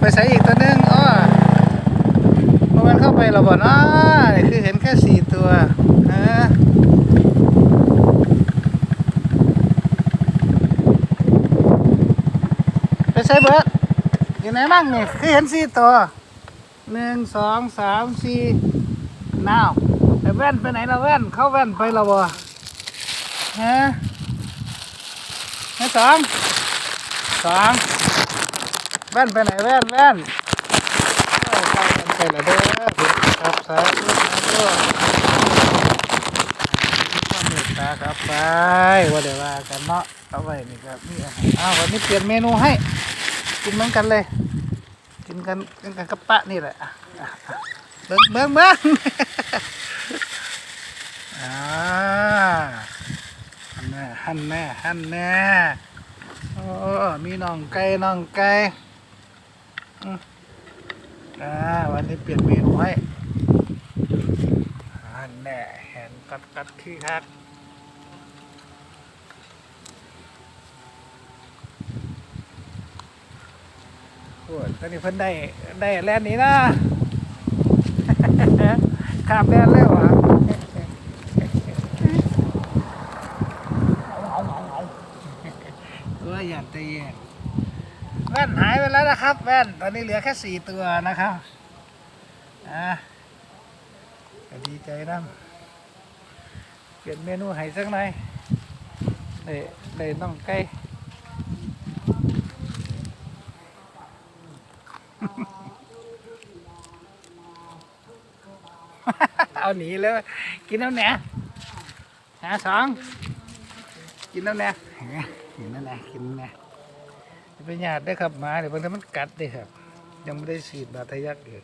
ไปใส่อีกตัวนึงอ้อเพราะมันเข้าไปเราบ่เนาะนี่คือเห็นแค่สี่ตัวฮะไปใส่เบิดอยู่ไหนมั่งนี่คือเห็นสี่ตัวหนึ่งสองสามสี่น้าวไอ้แว่นไปไหนละแว่นเข้าแว่นไปเราบ่ฮะไอ้สองสอง แว่นไปไหนแว่นแว่นไปกันไปละเด้อครับสาธุความเมตตาครับไปว่าเดี๋ยวว่ากันเนาะเอาไว้นี่ครับนี่อ้าววันนี้เปลี่ยนเมนูให้ กินเหมือนกันเลย กินกันกินกันกับปะนี่แหละเบิ้งเบิ้งเบิ้งอ่าฮันแน่ฮันแน่ฮันแน่โอ้มีน้องไก่น้องไก่ อ่าวันนี้เปลี่ยนเมนูให้อันแน่แหนกัดกัดขี้คักโอ้ตอนนี้เพิ่นได้ได้แลนนี้นะขามแลนด์แล้วอะเอออย่าตีแว่นหายไปแล้วนะครับ แว่นตอนนี้เหลือแค่สี่ตัวนะครับอะดีใจนะเปลี่ยนเมนูให้สักหน่อยได้ได้น้องไก่เอาหนีเลยกินน้ำแหน่หาสองกินน้ำแหน่กินน้ำแหน่กินน้ำแหน่จะ ไปหยาดได้ครับหมาเดี๋ยวบางทีมันกัดเด้ครับ ยังไม่ได้ฉีดบาดทะยักอยู่